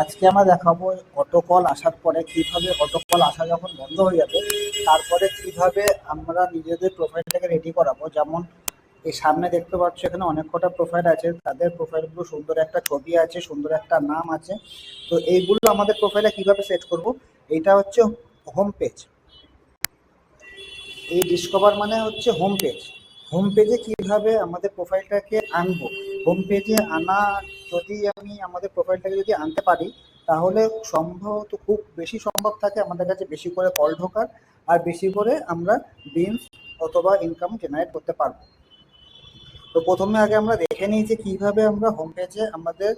আজকে আমরা দেখাবো অটো কল আসার পরে কীভাবে অটো কল আসা যখন বন্ধ হয়ে যাবে, তারপরে কীভাবে আমরা নিজেদের প্রোফাইলটাকে রেডি করাবো। যেমন এই সামনে দেখতে পাচ্ছ এখানে অনেক কটা প্রোফাইল আছে, তাদের প্রোফাইলগুলো সুন্দর একটা ছবি আছে, সুন্দর একটা নাম আছে। তো এইগুলো আমাদের প্রোফাইলে কীভাবে সেট করব? এইটা হচ্ছে হোম পেজ এই ডিসকভার মানে হচ্ছে হোম পেজ হোম পেজে কীভাবে আমাদের প্রোফাইলটাকে আনব? হোম পেজে আনা যদি আমি আমাদের প্রোফাইলটাকে যদি আনতে পারি, তাহলে সম্ভবত খুব বেশি সম্ভব থাকে আমাদের কাছে বেশি করে কল ঢোকার, আর বেশি করে আমরা বিনস অথবা ইনকাম জেনারেট করতে পারব। তো প্রথমে আগে আমরা দেখে নিই যে কীভাবে আমরা হোম পেজে আমাদের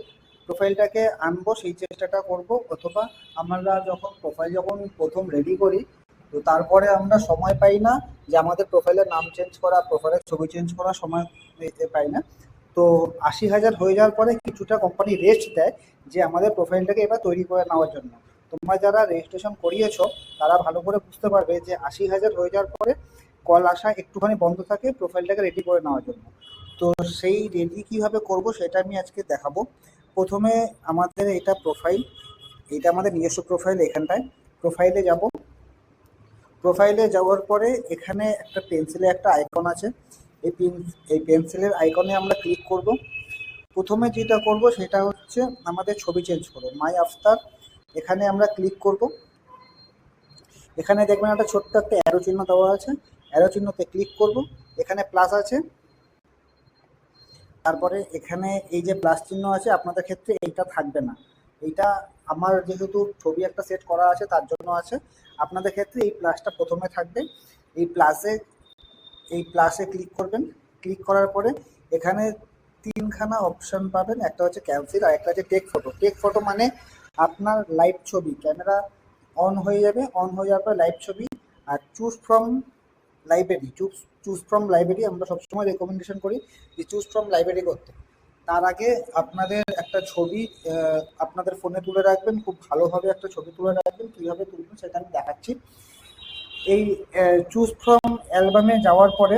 প্রোফাইলটাকে আনব, সেই চেষ্টাটা করব, অথবা আমরা যখন প্রোফাইল যখন প্রথম রেডি করি, তো তারপরে আমরা সময় পাই না যে আমাদের প্রোফাইলের নাম চেঞ্জ করা প্রোফাইলের ছবি চেঞ্জ করা সময় পাই না। তো আশি হাজার হয়ে যাওয়ার পরে কিছুটা কোম্পানি রেস্ট দেয় যে আমাদের প্রোফাইলটাকে এবার তৈরি করে নেওয়ার জন্য। তোমরা যারা রেজিস্ট্রেশন করিয়েছো, তারা ভালো করে বুঝতে পারবে যে আশি হাজার হয়ে যাওয়ার পরে কল আসা একটুখানি বন্ধ থাকে প্রোফাইলটাকে রেডি করে নেওয়ার জন্য। তো সেই রেডি কীভাবে করব সেটা আমি আজকে দেখাবো। প্রথমে আমাদের এটা প্রোফাইল এটা আমাদের নিজস্ব প্রোফাইল এখানটায়। প্রোফাইলে যাব। প্রোফাইলে যাওয়ার পরে এখানে একটা পেন্সিলে একটা আইকন আছে। এই পেন এই পেন্সিলের আইকনে আমরা ক্লিক করব। প্রথমে যেটা করব সেটা হচ্ছে আমাদের ছবি চেঞ্জ করব মাই আফতার এখানে আমরা ক্লিক করব। এখানে দেখবেন একটা ছোট্ট একটা অ্যারো চিহ্ন দেওয়া আছে অ্যারো চিহ্নতে ক্লিক করব। এখানে প্লাস আছে। তারপরে এখানে এই যে প্লাস চিহ্ন আছে, আপনাদের ক্ষেত্রে এইটা থাকবে না। এইটা আমার যেহেতু ছবি একটা সেট করা আছে, তার জন্য আছে। আপনাদের ক্ষেত্রে এই প্লাসটা প্রথমে থাকবে। এই প্লাসে এই প্লাসে ক্লিক করবেন। ক্লিক করার পরে এখানে তিনখানা অপশন পাবেন। একটা হচ্ছে ক্যান্সেল আর একটা হচ্ছে টেক ফটো টেক ফটো মানে আপনার লাইভ ছবি। ক্যামেরা অন হয়ে যাবে। অন হয়ে যাওয়ার পর লাইভ ছবি। আর choose from library choose choose from library আমরা সবসময় রেকমেন্ডেশন করি যে চুজ ফ্রম লাইব্রেরি করতে। তার আগে আপনাদের একটা ছবি আপনাদের ফোনে তুলে রাখবেন। খুব ভালোভাবে একটা ছবি তুলে রাখবেন। কীভাবে তুলবেন সেটা আমি দেখাচ্ছি। এই চুজ ফ্রম অ্যালবামে যাওয়ার পরে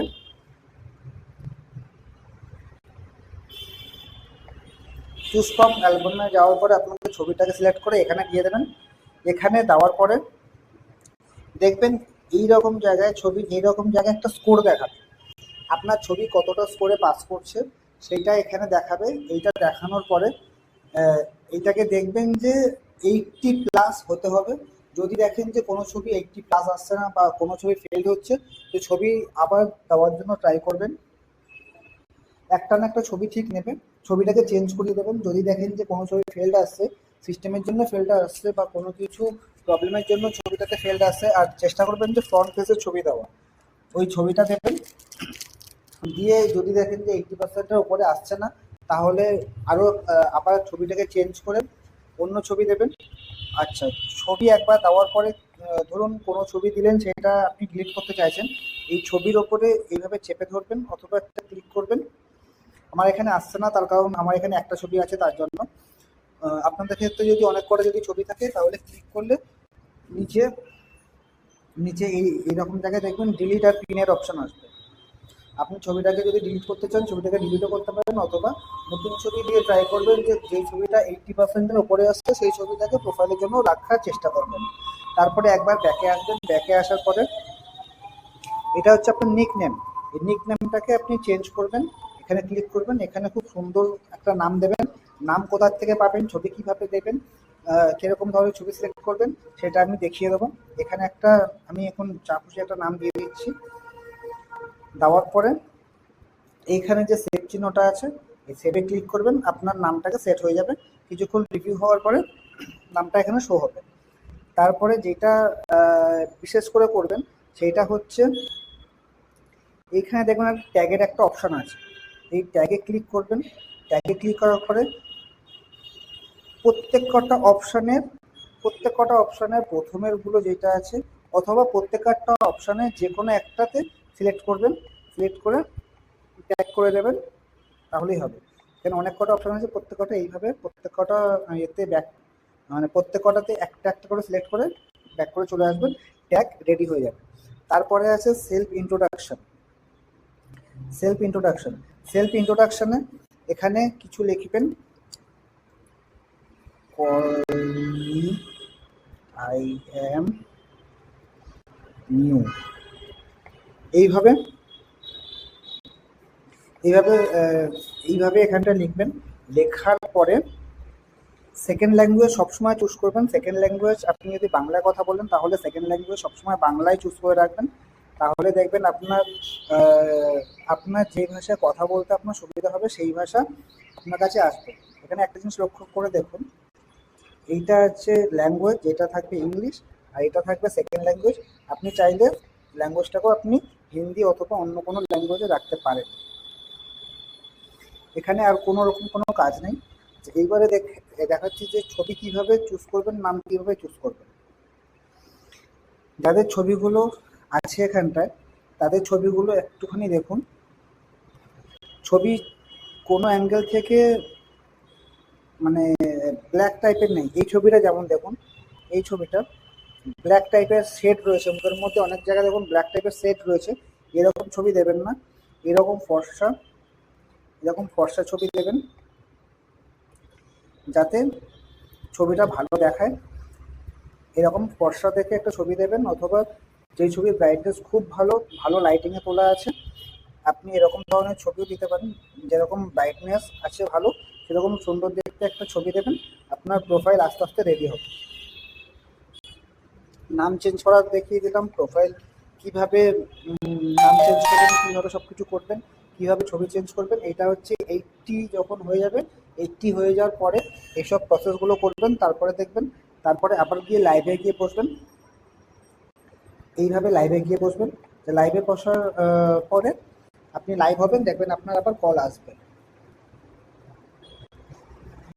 চুজ ফ্রম অ্যালবামে যাওয়ার পরে আপনাকে ছবিটাকে সিলেক্ট করে এখানে দিয়ে দেবেন। এখানে দেওয়ার পরে দেখবেন এই রকম জায়গায় ছবি, এই রকম জায়গায় একটা স্কোর দেখাবে। আপনার ছবি কতটা স্কোরে পাস করছে, সেইটা এখানে দেখাবে। এইটা দেখানোর পরে এইটাকে দেখবেন যে এইটটি প্লাস হতে হবে। যদি দেখেন যে কোনো ছবি এইটটি প্লাস আসছে না বা কোনো ছবি ফেল্ড হচ্ছে, তো ছবি আবার দেওয়ার জন্য ট্রাই করবেন। একটা না একটা ছবি ঠিক নেবেন, ছবিটাকে চেঞ্জ করিয়ে দেবেন। যদি দেখেন যে কোনো ছবি ফেল্ড আসছে সিস্টেমের জন্য ফেল্ড আসছে বা কোনো কিছু প্রবলেমের জন্য ছবিটাতে ফেল্ড আসছে, আর চেষ্টা করবেন যে ফ্রন্ট পেজের ছবি দেওয়া। ওই ছবিটা দেবেন। দিয়ে যদি দেখেন যে এইটি পার্সেন্টের উপরে আসছে না, তাহলে আরও আবার ছবিটাকে চেঞ্জ করে অন্য ছবি দেবেন? আচ্ছা ছবি একবার দেওয়ার পরে ধরুন কোনো ছবি দিলেন, সেটা আপনি ডিলিট করতে চাইছেন, এই ছবির ওপরে এইভাবে চেপে ধরবেন অথবা একটা ক্লিক করবেন। আমার এখানে আসছে না, তার কারণ আমার এখানে একটা ছবি আছে, তার জন্য। আপনাদের ক্ষেত্রে যদি অনেক করে যদি ছবি থাকে, তাহলে ক্লিক করলে নিচে নিচে এই, এইরকম জায়গায় দেখবেন ডিলিট আর পিনের অপশান আসবে। আপনি ছবিটাকে যদি ডিলিট করতে চান, ছবিটাকে ডিলিটও করতে পারেন অথবা নতুন ছবি দিয়ে ট্রাই করবেন যে যে ছবিটা এইটটি পার্সেন্টের ওপরে আসছে, সেই ছবিটাকে প্রোফাইলের জন্য রাখার চেষ্টা করবেন। তারপরে একবার ব্যাকে আসবেন। ব্যাকে আসার পরে এটা হচ্ছে আপনার নিক নেম এই নিক নেমটাকে আপনি চেঞ্জ করবেন। এখানে ক্লিক করবেন। এখানে খুব সুন্দর একটা নাম দেবেন। নাম কোথার থেকে পাবেন, ছবি কীভাবে দেবেন কীরকম ধরনের ছবি সিলেক্ট করবেন, সেটা আমি দেখিয়ে দেবো। এখানে একটা, আমি এখন চাপুষে একটা নাম দিয়ে দিচ্ছি। দেওয়ার পরে এইখানে যে সেভ চিহ্নটা আছে, এই সেভে ক্লিক করবেন, আপনার নামটাকে সেট হয়ে যাবে। কিছুক্ষণ রিভিউ হওয়ার পরে নামটা এখানে শো হবে। তারপরে যেটা বিশেষ করে করবেন সেইটা হচ্ছে এইখানে দেখবেন ট্যাগের একটা অপশান আছে। এই ট্যাগে ক্লিক করবেন ট্যাগে ক্লিক করার পরে প্রত্যেক কটা অপশানের প্রত্যেক কটা অপশানের প্রথমেরগুলো যেটা আছে, অথবা প্রত্যেকটা অপশানে যে কোনো একটাতে সিলেক্ট করবেন সিলেক্ট করে ট্যাগ করে দেবেন, তাহলেই হবে। এখানে অনেক কটা অপশান আছে প্রত্যেক কটা এইভাবে প্রত্যেক কটা এতে ব্যাক মানে প্রত্যেক কটাতে একটা একটা করে সিলেক্ট করে ব্যাক করে চলে আসবেন ট্যাগ রেডি হয়ে যাবে। তারপরে আছে self introduction self introduction self ইন্ট্রোডাকশনে এখানে কিছু লিখবেন কল আই এম নিউ এইভাবে এইভাবে এইভাবে এখানটা লিখবেন। লেখার পরে সেকেন্ড ল্যাঙ্গুয়েজ সবসময় চুজ করবেন। সেকেন্ড ল্যাঙ্গুয়েজ আপনি যদি বাংলায় কথা বলেন, তাহলে সেকেন্ড ল্যাঙ্গুয়েজ সবসময় বাংলায় চুজ করে রাখবেন। তাহলে দেখবেন আপনার আপনার যে ভাষায় কথা বলতে আপনার সুবিধা হবে, সেই ভাষা আপনার কাছে আসবে। এখানে একটা জিনিস লক্ষ্য করে দেখুন। এইটা হচ্ছে ল্যাঙ্গুয়েজ যেটা থাকবে ইংলিশ আর এটা থাকবে সেকেন্ড ল্যাঙ্গুয়েজ আপনি চাইলে ল্যাঙ্গুয়েজটাকেও আপনি হিন্দি অথবা অন্য কোনো ল্যাঙ্গুয়েজে রাখতে পারেন এখানে আর কোনো রকম কোনো কাজ নেই। এইবারে দেখ দেখাচ্ছি যে ছবি কীভাবে চুজ করবেন, নাম কীভাবে চুজ করবেন। যাদের ছবিগুলো আছে এখানটায়, তাদের ছবিগুলো একটুখানি দেখুন। ছবি কোনো অ্যাঙ্গেল থেকে মানে ব্ল্যাক টাইপের নেই। এই ছবিটা যেমন দেখুন, এই ছবিটা ব্ল্যাক টাইপের সেট রয়েছে। মুখের মধ্যে অনেক জায়গায় দেখুন ব্ল্যাক টাইপের সেট রয়েছে। এরকম ছবি দেবেন না। এরকম ফর্সা এরকম ফর্সা ছবি দেবেন। যাতে ছবিটা ভালো দেখায়। এরকম ফর্সা দেখে একটা ছবি দেবেন, অথবা যেই ছবির ব্রাইটনেস খুব ভালো ভালো লাইটিংয়ে তোলা আছে, আপনি এরকম ধরনের ছবিও দিতে পারেন। যেরকম ব্রাইটনেস আছে ভালো, সেরকম সুন্দর দেখতে একটা ছবি দেবেন। আপনার প্রোফাইল আস্তে আস্তে রেডি হবে। নাম চেঞ্জ করার দেখিয়ে দিলাম প্রোফাইল কীভাবে নাম চেঞ্জ করবেন, কীভাবে সব কিছু করবেন, কীভাবে ছবি চেঞ্জ করবেন, এটা হচ্ছে এইটটি যখন হয়ে যাবে এইটটি হয়ে যাওয়ার পরে এইসব প্রসেসগুলো করবেন, তারপরে দেখবেন, তারপরে আবার গিয়ে লাইভে গিয়ে বসবেন। এইভাবে লাইভে গিয়ে বসবেন লাইভে বসার পরে আপনি লাইভ হবেন, দেখবেন আপনার আবার কল আসবে।